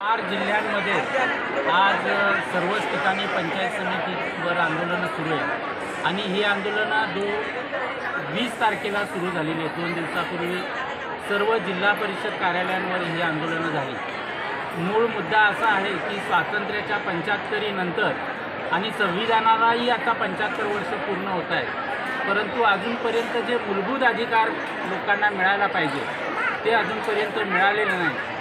चार जिल्ह्यांमध्ये आज सर्वच ठिकाणी पंचायत समितीवर आंदोलनं सुरू आहेत. आणि ही आंदोलनं दो वीस तारखेला सुरू झालेली आहेत दोन दिवसापूर्वी सर्व जिल्हा परिषद कार्यालयांवर ही आंदोलनं झाली. मूळ मुद्दा असा आहे की स्वातंत्र्याच्या पंच्याहत्तरीनंतर आणि संविधानालाही आता पंच्याहत्तर वर्ष पूर्ण होत आहेत. परंतु अजूनपर्यंत जे मूलभूत अधिकार लोकांना मिळायला पाहिजे ते अजूनपर्यंत मिळालेले नाही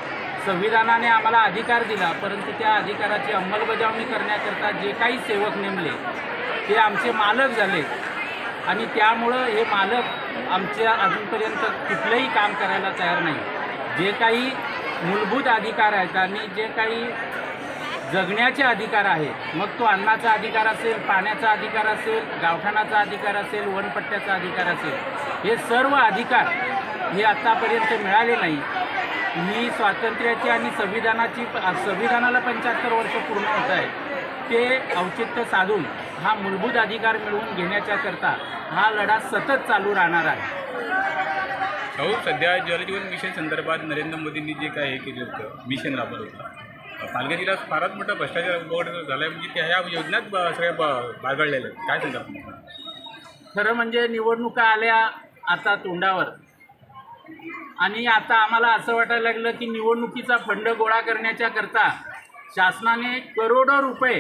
संविधानाने आम्हाला अधिकार दिला परंतु त्या अधिकाराची अंमलबजावणी करण्याकरता जे काही सेवक नेमले ते आमचे मालक झाले. आणि त्यामुळं हे मालक आमच्या अजूनपर्यंत कुठलंही काम करायला तयार नाही. जे काही मूलभूत अधिकार आहेत आणि जे काही जगण्याचे अधिकार आहेत मग तो अन्नाचा अधिकार असेल पाण्याचा अधिकार असेल गावठाणाचा अधिकार असेल वनपट्ट्याचा अधिकार असेल हे सर्व अधिकार हे आत्तापर्यंत मिळाले नाही ही स्वातंत्र्याची आणि संविधानाची संविधानाला पंच्याहत्तर वर्ष पूर्ण होत आहे ते औचित्य साधून हा मूलभूत अधिकार मिळवून घेण्याच्या करता हा लढा सतत चालू राहणार आहे. भाऊ सध्या जलजीवन मिशन संदर्भात नरेंद्र मोदींनी जे काय हे केलं होतं मिशन राबवलं होतं. पालघर जिल्ह्यात फारच मोठा भ्रष्टाचार उघड झाला आहे म्हणजे त्या ह्या योजनाच ब- सगळ्या ब- बाळगळलेल्या आहेत. काय सांगा खरं म्हणजे निवडणुका आल्या आता तोंडावर. आणि आता आम्हाला असं वाटायला लागलं की निवडणुकीचा फंड गोळा करण्याच्या करता शासनाने करोडो रुपये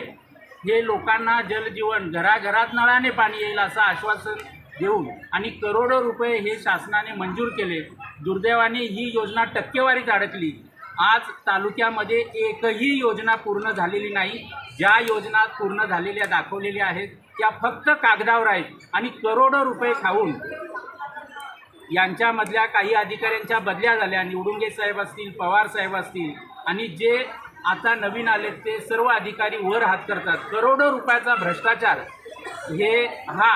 हे लोकांना जलजीवन घराघरात नळाने पाणी येईल असं आश्वासन देऊन आणि करोडो रुपये हे शासनाने मंजूर केले. दुर्दैवाने ही योजना टक्केवारीत अडकली. आज तालुक्यामध्ये एकही योजना पूर्ण झालेली नाही. ज्या योजना पूर्ण झालेल्या दाखवलेल्या आहेत त्या फक्त कागदावर आहेत आणि करोडो रुपये खाऊन यांच्यामधल्या काही अधिकाऱ्यांच्या बदल्या झाल्या. निवडुंगे साहेब असतील पवार साहेब असतील आणि जे आता नवीन आले ते सर्व अधिकारी वर हात करतात. करोडो रुपयाचा भ्रष्टाचार हे हा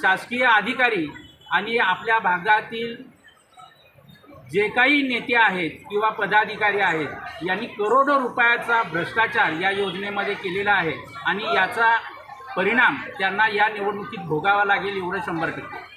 शासकीय अधिकारी आणि आपल्या भागातील जे काही नेते आहेत किंवा पदाधिकारी आहेत यांनी करोडो रुपयाचा भ्रष्टाचार या योजनेमध्ये केलेला आहे. आणि याचा परिणाम त्यांना या निवडणुकीत भोगावा लागेल एवढं शंभर टक्के.